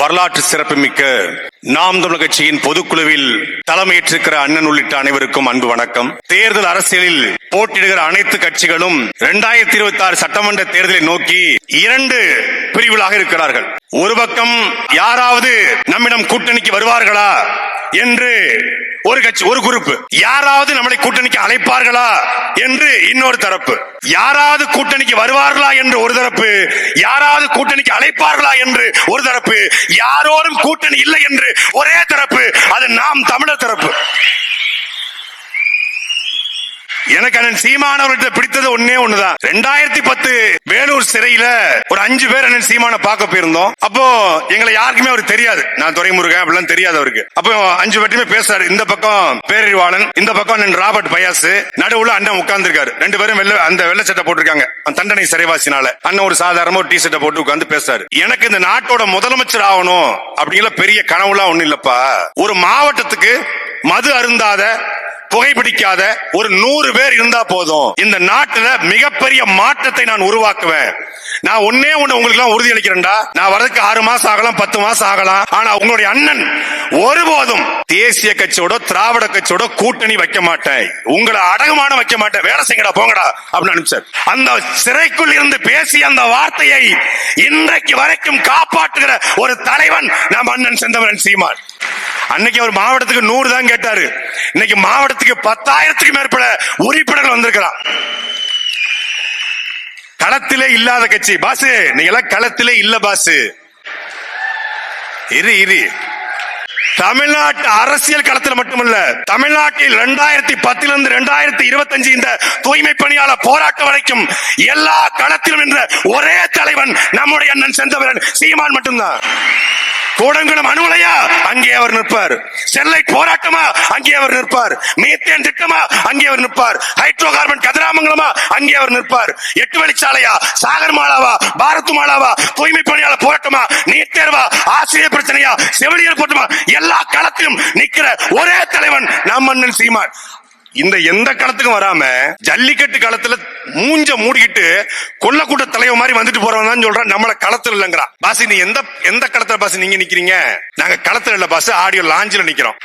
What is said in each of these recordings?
வரலாற்று சிறப்புமிக்க நாம் தமிழ் கட்சியின் பொதுக்குழுவில் தலைமையேற்றிருக்கிற அண்ணன் உள்ளிட்ட அனைவருக்கும் அன்பு வணக்கம். தேர்தல் அரசியலில் போட்டியிடுகிற அனைத்து கட்சிகளும் இரண்டாயிரத்தி இருபத்தி ஆறு சட்டமன்ற தேர்தலை நோக்கி இரண்டு பிரிவுகளாக இருக்கிறார்கள். ஒரு பக்கம் யாராவது நம்மிடம் கூட்டணிக்கு வருவார்களா என்று ஒரு கட்சி ஒரு குரூப் யாராவது நம்மளை கூட்டணிக்கு அழைப்பார்களா என்று இன்னொரு தரப்பு. யாராவது கூட்டணிக்கு வருவார்களா என்று ஒரு தரப்பு. யாராவது கூட்டணிக்கு அழைப்பார்களா என்று ஒரு தரப்பு. யாரோடும் கூட்டணி இல்லை என்று ஒரே தரப்பு. அது நாம் தமிழர் தரப்பு. எனக்கு அண்ணன் சீமானவர்கிட்ட பிடித்தது ஒன்னே ஒண்ணுதான். ரெண்டாயிரத்தி பத்து வேலூர் சிறையில ஒரு அஞ்சு பேர் அண்ணன் சீமான பார்க்க போயிருந்தோம். அப்போ எங்களை யாருக்குமே அவருக்கு தெரியாது. நான் துறைமுருகன் அப்படிலாம் தெரியாது அவருக்கு. அப்போ அஞ்சு பேர்ட்டுமே பேசுறாரு. இந்த பக்கம் பேரறிவாளன் இந்த பக்கம் அண்ணன் ராபர்ட் பயாஸ் நடுவுல அண்ணன் உட்கார்ந்து இருக்காரு ரெண்டு பேரும் வெள்ள அந்த வெள்ளை சட்டை போட்டிருக்காங்க. அந்த தண்டனை சிறைவாசினால. அண்ணன் ஒரு சாதாரண ஒரு டி ஷர்ட்டை போட்டு உட்கார்ந்து பேசுறாரு. எனக்கு இந்த நாட்டோட முதலமைச்சர் ஆகணும் அப்படிங்கிற பெரிய கனவுலாம் ஒண்ணு இல்லப்பா. ஒரு மாவட்டத்துக்கு மது அருந்தாத புகைப்பிடிக்காத ஒரு நூறு பேர் இருந்தா போதும். இந்த நாட்டுல மிகப்பெரிய மாற்றத்தை நான் உருவாக்குவேன். நான் ஒன்னே ஒண்ணு உங்களுக்கு எல்லாம் உறுதி அளிக்கிறேன்டா நான் வரதுக்கு ஆறு மாசம் ஆகலாம் பத்து மாசம் ஆகலாம். ஆனா உங்களுடைய அண்ணன் ஒருபோதும் தேசிய கட்சியோட திராவிட கட்சியோட கூட்டணி வைக்க மாட்டேன். உங்களை அடகுமான வைக்க மாட்டேன். வேலை செய்யடா போங்கடா அப்படின்னு அனுப்பிச்சார் அந்த சிறைக்குள் இருந்து பேசிய அந்த வார்த்தையை இன்றைக்கு வரைக்கும் காப்பாற்றுகிற ஒரு தலைவன் நம் அண்ணன் செந்தவரன் சீமான். அன்னைக்கு அவர் மாவட்டத்துக்கு நூறு தான் கேட்டாரு. இன்னைக்கு மாவட்டத்துக்கு பத்தாயிரத்துக்கு மேற்பட்ட உறுப்பினர்கள் வந்திருக்கிறான் களத்திலே இல்லாத கட்சி. பாசு நீங்க எல்லாம் களத்திலே இல்ல பாசு. இரு இரு. தமிழ்நாட்டு அரசியல் களத்தில் மட்டுமல்ல தமிழ்நாட்டில் இரண்டாயிரத்தி பத்திலிருந்து இரண்டாயிரத்தி இருபத்தஞ்சு இந்த தூய்மை பணியாளர் போராட்டம் வரைக்கும் எல்லா களத்திலும் என்ற ஒரே தலைவன் நம்முடைய அண்ணன் செந்தவரன் சீமான் மட்டும்தான். கூடங்குளம் அணுலையா அங்கே அவர் நிற்பார். செல்லை போராட்டமா? அங்கே அவர் நிற்பார். மீத்தேன் திட்டமா? அங்கே அவர் நிற்பார். ஹைட்ரோ கார்பன் கதிராமங்கலமா? அங்கே அவர் நிற்பார். எட்டு வழிச்சாலையா? சாகர் மாலாவா? பாரத் மாலாவா? தூய்மை பணியாளர் போராட்டமா? நீட் தேர்வா? ஆசிரியர் பிரச்சனையா? செவிலியர் போராட்டமா எல்லா களத்திலும் நிக்கிற ஒரே தலைவன் நம் அண்ணன் சீமான். இந்த எந்த களத்துக்கும் வராம ஜல்லிக்கட்டு களத்துல மூஞ்ச மூடிக்கிட்டு கொல்லக்கூட்ட தலைவர் மாதிரி வந்துட்டு போறவன் தான் சொல்றான். நம்மள களத்துல இல்லங்கிறான் பாசி நீ எந்த எந்த களத்துல பாசி நீங்க நிக்கிறீங்க? நாங்க களத்துல இல்ல பாஸ் ஆடியோ லாஞ்சில நிக்கிறோம்.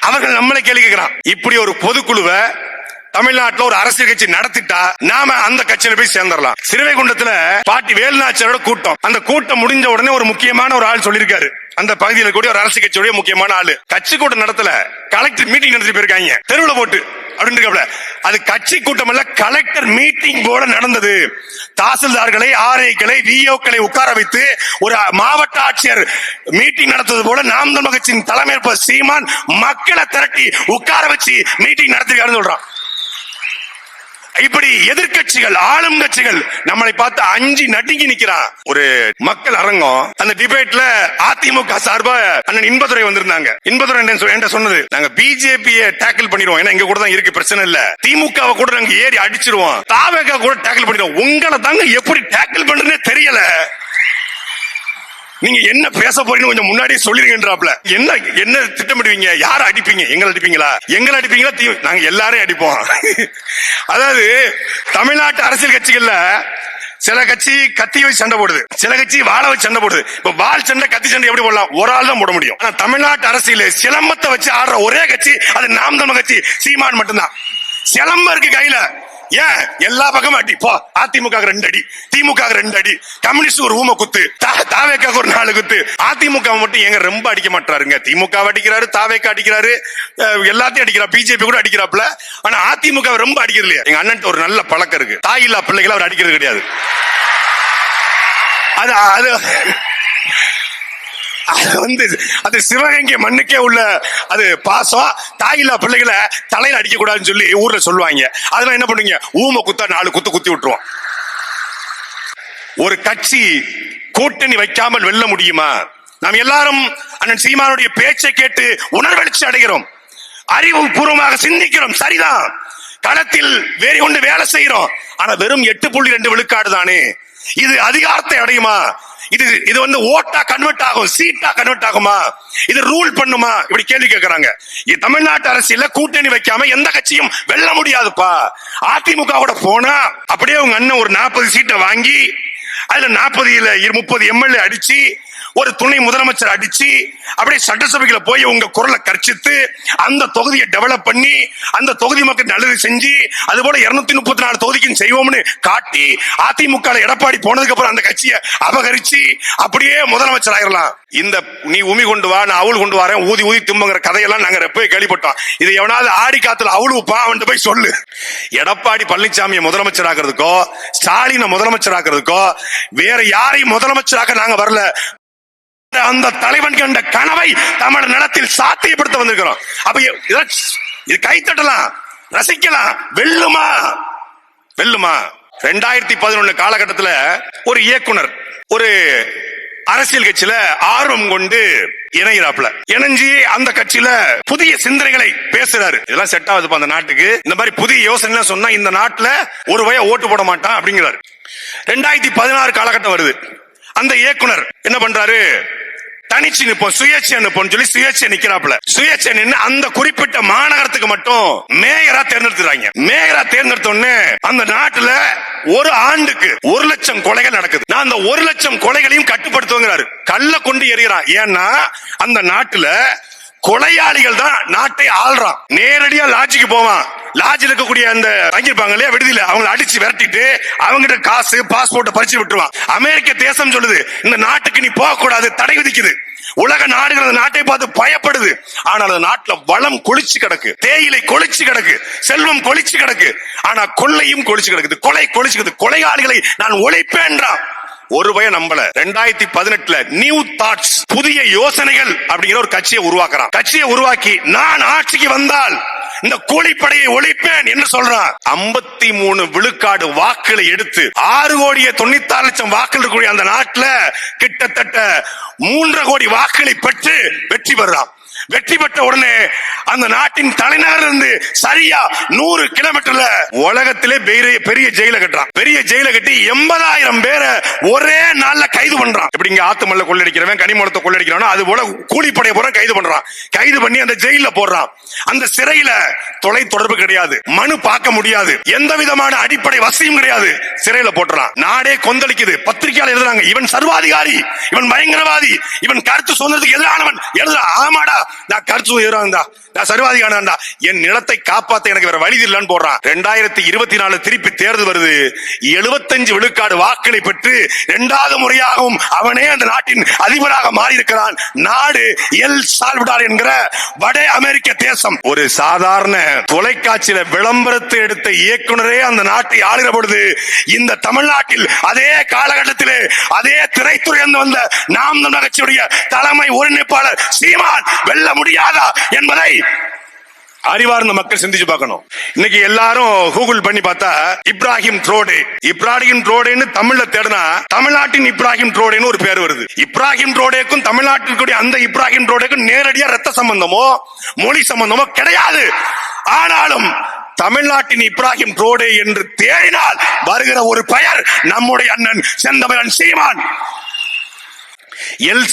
அவர்கள் நம்மளை கேள்வி கேட்கிறான். இப்படி ஒரு பொதுக்குழுவை தமிழ்நாட்டுல ஒரு அரசியல் கட்சி நடத்திட்டா நாம அந்த கட்சியில போய் சேர்ந்துடலாம். சிறுவைகுண்டத்துல பாட்டி வேலுநாச்சியரோட கூட்டம். அந்த கூட்டம் முடிஞ்ச உடனே ஒரு முக்கியமான ஒரு ஆள் சொல்லியிருக்காரு. அந்த பகுதியில் கூடிய ஒரு அரசியல் கட்சியுடைய முக்கியமான ஆளு. கட்சி கூட்டம் நடத்தல. கலெக்டர் மீட்டிங் நடத்தி போயிருக்காங்க. தெருவில் போட்டு அப்படின்னு அது கட்சி கூட்டம் அல்ல கலெக்டர் மீட்டிங் போல நடந்தது. தாசில்தார்களை ஆர்ஐக்களை விஓக்களை உட்கார வைத்து ஒரு மாவட்ட ஆட்சியர் மீட்டிங் நடத்துவது போல நாம் தமிழ் கட்சியின் தலைமையேற்ப சீமான் மக்களை திரட்டி உட்கார வச்சு மீட்டிங் நடத்திருக்காருன்னு சொல்றான். இப்படி எதிர்க்கட்சிகள் ஆளும் கட்சிகள் நம்மளை பார்த்து அஞ்சு நடுங்கி நிக்கிறான். ஒரு மக்கள் அரங்கம் அந்த டிபேட்ல அதிமுக சார்பா அண்ணன் இன்பதுரை வந்திருந்தாங்க. இன்பதுரை என்ன என்கிட்ட சொன்னது நாங்க பிஜேபியை டேக்கிள் பண்ணிடுவோம். ஏன்னா எங்க கூட தான் இருக்கு பிரச்சனை இல்ல. திமுகவை கூட நாங்க ஏறி அடிச்சிருவோம். தாவேகா கூட டேக்கிள் பண்ணிடுவோம். உங்களை தாங்க எப்படி டேக்கிள் பண்றதுன்னு தெரியல. நீங்க என்ன பேச போறீங்கன்னு கொஞ்சம் முன்னாடியே சொல்லிருங்கன்றாப்ல. என்ன என்ன திட்டமிடுவீங்க? யார அடிப்பீங்க? எங்களை அடிப்பீங்களா? எங்களை அடிப்பீங்களா? தீ- நாங்க எல்லாரையும் அடிப்போம். அதாவது தமிழ்நாட்டு அரசியல் கட்சிகள்ல சில கட்சி கத்தி வச்சு சண்டை போடுது. சில கட்சி வாழை வச்சு சண்டை போடுது. இப்ப வால் சண்டை கத்தி சண்டை எப்படி போடலாம்? ஒரு ஆள் தான் போட முடியும். ஆனா தமிழ்நாட்டு அரசியல் சிலம்பத்தை வச்சு ஆடுற ஒரே கட்சி அது நாம் தமிழ் கட்சி. சீமான் மட்டும்தான். சிலம்பம் இருக்கு கையில ஏன் எல்லா பக்கமும் அடி. போ அதிமுக ரெண்டு அடி. திமுக ரெண்டு அடி. கம்யூனிஸ்ட் ஒரு ஊம குத்து. தாவேக்காக ஒரு நாலு குத்து. அதிமுக மட்டும் எங்க ரொம்ப அடிக்க மாட்டாருங்க. திமுக அடிக்கிறாரு தாவேக்கா அடிக்கிறாரு அஹ் எல்லாத்தையும் அடிக்கிறா. பிஜேபி கூட அடிக்கிறாப்ல ஆனா அதிமுக ரொம்ப அடிக்கிறது இல்லையா. எங்க அண்ணன் ஒரு நல்ல பழக்கம் இருக்கு. தாயில்லா பிள்ளைகளை அவர் அடிக்கிறது கிடையாது. அது அது அது வந்து அது சிவகங்கை மண்ணுக்கே உள்ள அது பாசம். தாயில்லா பிள்ளைகளை தலையில அடிக்க கூடாதுன்னு சொல்லி ஊர்ல சொல்லுவாங்க. அதெல்லாம் என்ன பண்ணுவீங்க? ஊமை குத்தா நாலு குத்து குத்தி விட்டுருவோம். ஒரு கட்சி கூட்டணி வைக்காமல் வெல்ல முடியுமா? நாம் எல்லாரும் அண்ணன் சீமானுடைய பேச்சை கேட்டு உணர்வெழுச்சி அடைகிறோம். அறிவு பூர்வமாக சிந்திக்கிறோம். சரிதான். களத்தில் வேறு கொண்டு வேலை செய்கிறோம். ஆனா வெறும் எட்டு புள்ளி ரெண்டு விழுக்காடு தானே. இது அதிகாரத்தை அடையுமா? இது இது வந்து ஓட்டா கன்வெர்ட் ஆகும் சீட்டா கன்வெர்ட் ஆகுமா? இது ரூல் பண்ணுமா? இப்படி கேள்வி கேட்கறாங்க தமிழ்நாட்டு அரசியல கூட்டணி வைக்காம எந்த கட்சியும் வெல்ல முடியாதுப்பா. அதிமுக கூட போனா அப்படியே உங்க அண்ணன் ஒரு நாற்பது சீட்டை வாங்கி அதுல நாற்பதுல முப்பது எம்எல்ஏ அடிச்சு ஒரு துணை முதலமைச்சர் அடிச்சு அப்படியே சட்டசபைக்குள்ள போய் உங்க குரலை கர்ச்சித்து அந்த தொகுதியை டெவலப் பண்ணி அந்த தொகுதி மக்கள் நல்லது செஞ்சு அது போல இருநூத்தி முப்பத்தி நாலு தொகுதிக்கும் செய்வோம்னு காட்டி அதிமுக எடப்பாடி போனதுக்கு அப்புறம் அந்த கட்சியை அபகரிச்சு அப்படியே முதலமைச்சர் ஆயிரலாம். இந்த நீ உமி கொண்டு வா நான் அவுள் கொண்டு வரேன் ஊதி ஊதி தும்புங்கிற கதையெல்லாம் நாங்க எப்பவே கேள்விப்பட்டோம். இது எவனாவது ஆடி காத்துல அவளுப்பா அவன் போய் சொல்லு. எடப்பாடி பழனிசாமியை முதலமைச்சர் ஆக்குறதுக்கோ ஸ்டாலினை முதலமைச்சர் ஆக்குறதுக்கோ வேற யாரையும் முதலமைச்சராக நாங்க வரல. அந்த தலைவன் கண்ட கனவை தமிழ் நிலத்தில் சாத்தியப்படுத்த வந்திருக்கிறோம். அப்ப இது கைத்தட்டலாம் ரசிக்கலாம். வெல்லுமா? வெல்லுமா? ரெண்டாயிரத்தி பதினொன்னு காலகட்டத்தில் ஒரு இயக்குனர் ஒரு அரசியல் கட்சியில ஆர்வம் கொண்டு இணைகிறாப்ல இணைஞ்சு அந்த கட்சியில புதிய சிந்தனைகளை பேசுறாரு. இதெல்லாம் செட் ஆகுதுப்பா அந்த நாட்டுக்கு. இந்த மாதிரி புதிய யோசனை சொன்னா இந்த நாட்டுல ஒரு வய ஓட்டு போட மாட்டான் அப்படிங்கிறாரு. ரெண்டாயிரத்தி பதினாறு காலகட்டம் வருது. அந்த இயக்குனர் என்ன பண்றாரு? தனிச்சு நிப்போம். சுயேட்சை நிப்போம் சொல்லி சுயேட்சை நிக்கிறாப்ல சுயேட்சை நின்று அந்த குறிப்பிட்ட மாநகரத்துக்கு மட்டும் மேயரா தேர்ந்தெடுத்துறாங்க மேயரா தேர்ந்தெடுத்த உடனே அந்த நாட்டுல ஒரு ஆண்டுக்கு ஒரு லட்சம் கொலைகள் நடக்குது. நான் அந்த ஒரு லட்சம் கொலைகளையும் கட்டுப்படுத்துவங்கிறாரு. கல்ல கொண்டு எறிகிறான் ஏன்னா அந்த நாட்டுல கொலையாளிகள் தான் நாட்டை ஆள்றான். நேரடியா லாட்ஜுக்கு போவான். லாட்ஜில் இருக்கக்கூடிய அந்த தங்கியிருப்பாங்க இல்லையா விடுதியில அவங்கள அடிச்சு விரட்டிட்டு அவங்ககிட்ட காசு பாஸ்போர்ட்டை பறிச்சு விட்டுருவான். அமெரிக்க தேசம் சொல்லுது இந்த நாட்டுக்கு நீ போகக்கூடாது தடை விதிக்குது. உலக நாடுகள் அந்த நாட்டை பார்த்து பயப்படுது. ஆனால் அந்த நாட்டுல வளம் கொளிச்சு கிடக்கு தேயிலை கொளிச்சு கிடக்கு செல்வம் கொளிச்சு கிடக்கு. ஆனா கொள்ளையும் கொளிச்சு கிடக்குது கொலை கொளிச்சு கிடக்கு கொலையாளிகளை நான் ஒழிப்பேன்றான். ஒரு பய நம்பல ரெண்டாயிரத்தி பதினெட்டுல நியூ தாட்ஸ் புதிய யோசனைகள் அப்படிங்கிற ஒரு கட்சியை உருவாக்குறான். கட்சியை உருவாக்கி நான் ஆட்சிக்கு வந்தால் இந்த கூலிப்படையை ஒழிப்பேன் என்று சொல்றான் ஐம்பத்தி மூணு விழுக்காடு வாக்குகளை எடுத்து ஆறு கோடியே தொண்ணூத்தி ஆறு லட்சம் வாக்குகள் இருக்கக்கூடிய அந்த நாட்டுல கிட்டத்தட்ட மூன்றரை கோடி வாக்குகளை பெற்று வெற்றி பெறான் வெற்றி பெற்ற உடனே அந்த நாட்டின் தலைநகர் இருந்து சரியா நூறு கிலோமீட்டர்ல உலகத்திலே பெரிய பெரிய ஜெயில கட்டுறான். பெரிய ஜெயில கட்டி எண்பதாயிரம் பேரை ஒரே நாள்ல கைது பண்றான். இப்படி இங்க ஆத்துமல்ல கொள்ளடிக்கிறவன் கனிமூலத்தை கொள்ளடிக்கிறவன் அது போல கூலிப்படைய போற கைது பண்றான். கைது பண்ணி அந்த ஜெயில போடுறான். அந்த சிறையில தொலை தொடர்பு கிடையாது. மனு பார்க்க முடியாது. எந்த விதமான அடிப்படை வசதியும் கிடையாது. சிறையில போட்டுறான். நாடே கொந்தளிக்குது. பத்திரிகையாளர் எழுதுறாங்க. இவன் சர்வாதிகாரி. இவன் பயங்கரவாதி. இவன் கருத்து சுதந்திரத்துக்கு எதிரானவன். எழுதுறான். ஆமாடா. நான் கருத்து எதிரானதா நான் சர்வாதிகாரன்டா என் நிலத்தை காப்பாத்த எனக்கு வேற வழி இல்லைன்னு போடுறான். ரெண்டாயிரத்தி இருபத்தி நாலு திருப்பி தேர்தல் வருது. எழுபத்தஞ்சு விழுக்காடு வாக்களை பெற்று இரண்டாவது முறையாகவும் அவனே அந்த நாட்டின் அதிபராக மாறி இருக்கிறான் நாடு எல் சால்விடார் என்கிற வட அமெரிக்க தேசம். ஒரு சாதாரண தொலைக்காட்சியில விளம்பரத்தை எடுத்த இயக்குனரே அந்த நாட்டை ஆளுகிற பொழுது இந்த தமிழ்நாட்டில் அதே காலகட்டத்திலே அதே திரைத்துறை வந்த நாம் தமிழர் கட்சியுடைய தலைமை ஒருங்கிணைப்பாளர் சீமான் வெல்ல முடியாதா என்பதை அறிவார்ந்த மக்கள் சிந்திச்சு பார்க்கணும். இன்னைக்கு எல்லாரும் கூகுள் பண்ணி பார்த்தா இப்ராஹிம் ட்ரோடு இப்ராஹிம் ட்ரோடேன்னு தமிழ்ல தேடினா தமிழ்நாட்டின் இப்ராஹிம் ட்ரோடேன்னு ஒரு பேர் வருது. இப்ராஹிம் ட்ரோடேக்கும் தமிழ்நாட்டிற்குரிய அந்த இப்ராஹிம் ட்ரோடேக்கும் நேரடியா ரத்த சம்பந்தமோ மொழி சம்பந்தமோ கிடையாது. ஆனாலும் தமிழ்நாட்டின் இப்ராஹிம் ட்ரோடே என்று தேடினால் வருகிற ஒரு பெயர் நம்முடைய அண்ணன் செந்தமிழன் சீமான். எல்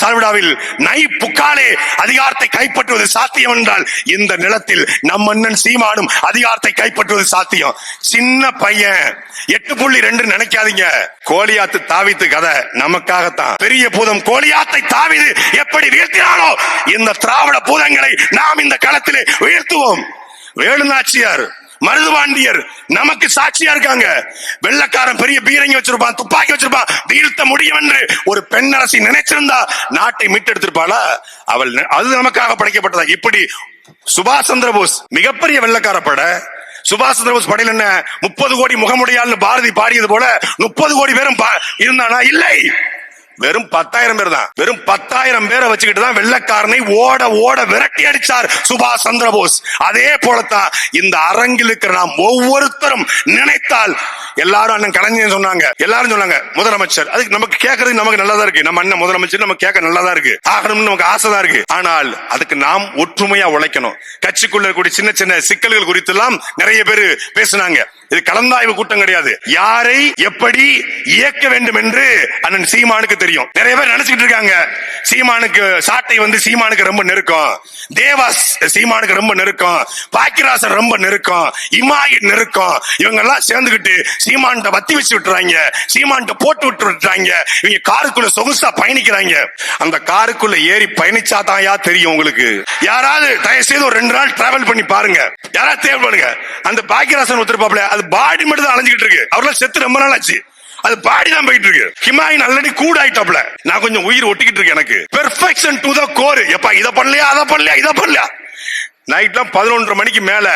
சால்விடாவில் நை புக்காலே அதிகாரத்தை கைப்பற்றுவது சாத்தியம் என்றால் இந்த நிலத்தில் நம் அண்ணன் சீமானும் அதிகாரத்தை கைப்பற்றுவது சாத்தியம். சின்ன பையன். எட்டு புள்ளி ரெண்டு நினைக்காதீங்க. கோலியாத்து தாவித்து கதை நமக்காகத்தான். பெரிய பூதம் கோலியாத்தை தாவிது எப்படி வீழ்த்தினாலோ இந்த திராவிட பூதங்களை நாம் இந்த களத்திலே வீழ்த்துவோம். வேலுநாச்சியார் மருதுபாண்டியர் நமக்கு சாட்சியா இருக்காங்க. வெள்ளக்காரன் பெரிய பீரங்கி வச்சிருப்பான் துப்பாக்கி வச்சிருப்பான். வீழ்த்த முடியும் என்று ஒரு பெண்ணரசி நினைச்சிருந்தா நாட்டை மீட்டெடுத்திருப்பாளா? அவள் அது நமக்காக படைக்கப்பட்டதா? இப்படி சுபாஷ் சந்திர போஸ் மிகப்பெரிய வெள்ளக்கார பட. சுபாஷ் சந்திர போஸ் படையில் என்ன முப்பது கோடி முகமுடையாள்னு பாரதி பாடியது போல முப்பது கோடி பேரும் பா- இருந்தானா? இல்லை. வெறும் பத்தாயிரம் பேர் தான். வெறும் பத்தாயிரம் பேரை வச்சுக்கிட்டு தான் வெள்ளக்காரனை ஓட ஓட விரட்டி அடிச்சார் சுபாஷ் சந்திரபோஸ் அதே போலத்தான் இந்த அரங்கில் இருக்கிற நாம் ஒவ்வொருத்தரும் நினைத்தால் எல்லாரும் அண்ணன் கலைஞர் சொன்னாங்க. எல்லாரும் சொன்னாங்க முதலமைச்சர். அதுக்கு நமக்கு கேட்கறது நமக்கு நல்லதா இருக்கு. நம்ம அண்ணன் முதலமைச்சர் நம்ம கேட்க நல்லதா இருக்கு. ஆகணும்னு நமக்கு ஆசைதான் இருக்கு. ஆனால் அதுக்கு நாம் ஒற்றுமையா உழைக்கணும். கட்சிக்குள்ள இருக்கக்கூடிய சின்ன சின்ன சிக்கல்கள் குறித்து எல்லாம் நிறைய பேர் பேசுனாங்க. இது கலந்தாய்வு கூட்டம் கிடையாது. யாரை எப்படி இயக்க வேண்டும் என்று அண்ணன் சீமானுக்கு தெரியும். நிறைய பேர் நினைச்சுக்கிட்டு இருக்காங்க. சீமானுக்கு சாட்டை வந்து சீமானுக்கு ரொம்ப நெருக்கம். தேவாஸ் சீமானுக்கு ரொம்ப நெருக்கம். பாக்கிராசன் ரொம்ப நெருக்கம். இமாயி நெருக்கம். இவங்க எல்லாம் சேர்ந்துகிட்டு சீமான்ட்ட வத்தி வச்சு விட்டுறாங்க. சீமான்கிட்ட போட்டு விட்டு விட்டுறாங்க. இவங்க காருக்குள்ள சொகுசா பயணிக்கிறாங்க. அந்த காருக்குள்ள ஏறி பயணிச்சாதான் தெரியும் உங்களுக்கு. யாராவது தயவு செய்து ஒரு ரெண்டு நாள் டிராவல் பண்ணி பாருங்க. யாராவது தேவை பண்ணுங்க அந்த பாக்கியராசன் ஒருத்தருப்பாப்ல அது பாடி மட்டும் தான் இருக்கு. அவரெல்லாம் செத்து ரொம்ப நாள் ஆச்சு அது பாடி தான் போயிட்டு இருக்கு. ஹிமாயின் ஆல்ரெடி கூட ஆயிட்டாப்ல நான் கொஞ்சம் உயிர் ஒட்டிக்கிட்டு இருக்கேன் எனக்கு. பெர்ஃபெக்ஷன் டு த கோர் எப்பா இத பண்ணலையா அதை பண்ணலையா இதை பண்ணலையா? நைட்லாம் பதினொன்றரை மணிக்கு மேல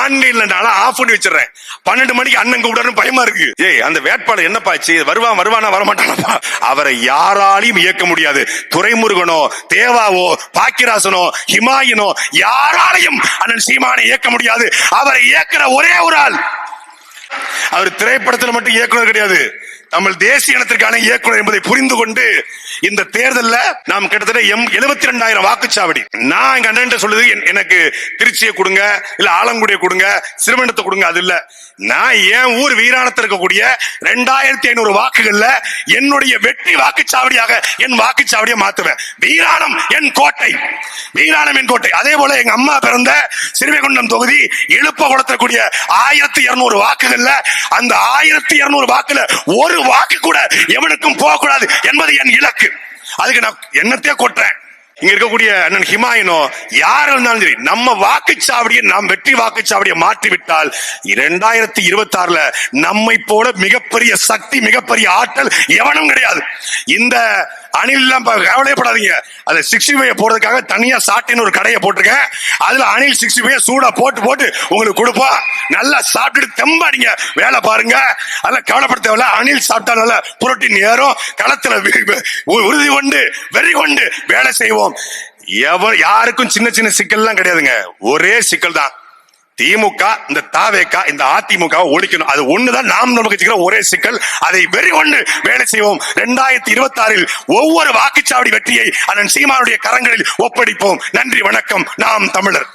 ஆன்லைன்ல நான் ஆஃப் பண்ணி வச்சிடுறேன். பன்னெண்டு மணிக்கு அண்ணன் கூப்பிடணும் பயமா இருக்கு. ஏய் அந்த வேட்பாளர் என்னப்பாச்சு வருவான் வருவானா வரமாட்டானப்பா? அவரை யாராலையும் இயக்க முடியாது. துரைமுருகனோ தேவாவோ பாக்கிராசனோ ஹிமாயினோ யாராலையும் அண்ணன் சீமானை இயக்க முடியாது. அவரை இயக்குற ஒரே ஒரு ஆள் அவர் திரைப்படத்தில் மட்டும் இயக்குனர் கிடையாது. நம்ம தேசிய இனத்திற்கான இயக்குனர் என்பதை புரிந்து கொண்டு இந்த தேர்தலில் நாம் கிட்டத்தட்ட எம் எழுபத்தி ரெண்டாயிரம் வாக்குச்சாவடி. நான் எங்க அண்ணன் சொல்லுது என்- எனக்கு திருச்சியை கொடுங்க இல்ல ஆலங்குடியை கொடுங்க சிறுவனத்தை கொடுங்க அது இல்ல. நான் என் ஊர் வீராணத்தில் இருக்கக்கூடிய ரெண்டாயிரத்தி ஐநூறு வாக்குகள்ல என்னுடைய வெற்றி வாக்குச்சாவடியாக என் வாக்குச்சாவடியை மாத்துவேன். வீராணம் என் கோட்டை. வீராணம் என் கோட்டை. அதே போல எங்க அம்மா பிறந்த சிறுவைகுண்டம் தொகுதி எழுப்ப கொடுத்தக்கூடிய ஆயிரத்தி இருநூறு வாக்குகள்ல அந்த ஆயிரத்தி இருநூறு வாக்குல ஒரு வாக்கு கூட எவனுக்கும் போகக்கூடாது என்பது என் இலக்கு. அதுக்கு நான் என்னத்தையே கொட்டுறேன். இங்க இருக்கக்கூடிய அண்ணன் ஹிமாயினோ யார் இருந்தாலும் சரி நம்ம வாக்குச்சாவடியை நாம் வெற்றி வாக்குச்சாவடியை மாற்றி விட்டால் இரண்டாயிரத்தி இருபத்தி ஆறுல நம்மை போல மிகப்பெரிய சக்தி மிகப்பெரிய ஆற்றல் எவனும் கிடையாது. இந்த அணில் எல்லாம் கவலையப்படாதீங்க கவலைப்படாதீங்க. அது சிக்ஸ்டி ஃபைவ் போடுறதுக்காக தனியா சாட்டின்னு ஒரு கடையை போட்டிருக்கேன். அதுல அணில் சிக்ஸ்டி ஃபைவ் சூடா போட்டு போட்டு உங்களுக்கு கொடுப்போம் நல்லா சாப்பிட்டுட்டு தெம்பாடிங்க. வேலை பாருங்க. அதெல்லாம் கவலைப்பட தேவையில்ல அணில் சாப்பிட்டா நல்லா புரோட்டீன் ஏறும். களத்துல உறுதி கொண்டு வெறி கொண்டு வேலை செய்வோம். எவர் யாருக்கும் சின்ன சின்ன சிக்கல்லாம் கிடையாதுங்க. ஒரே சிக்கல் தான் திமுக இந்த தாவேக்கா இந்த அதிமுக ஒழிக்கணும். அது ஒண்ணுதான் நாம் நமக்கு ஒரே சிக்கல். அதை வெறி ஒண்ணு வேலை செய்வோம். இரண்டாயிரத்தி இருபத்தி ஆறில் ஒவ்வொரு வாக்குச்சாவடி வெற்றியை அண்ணன் சீமானுடைய கரங்களில் ஒப்படைப்போம். நன்றி வணக்கம். நாம் தமிழர்.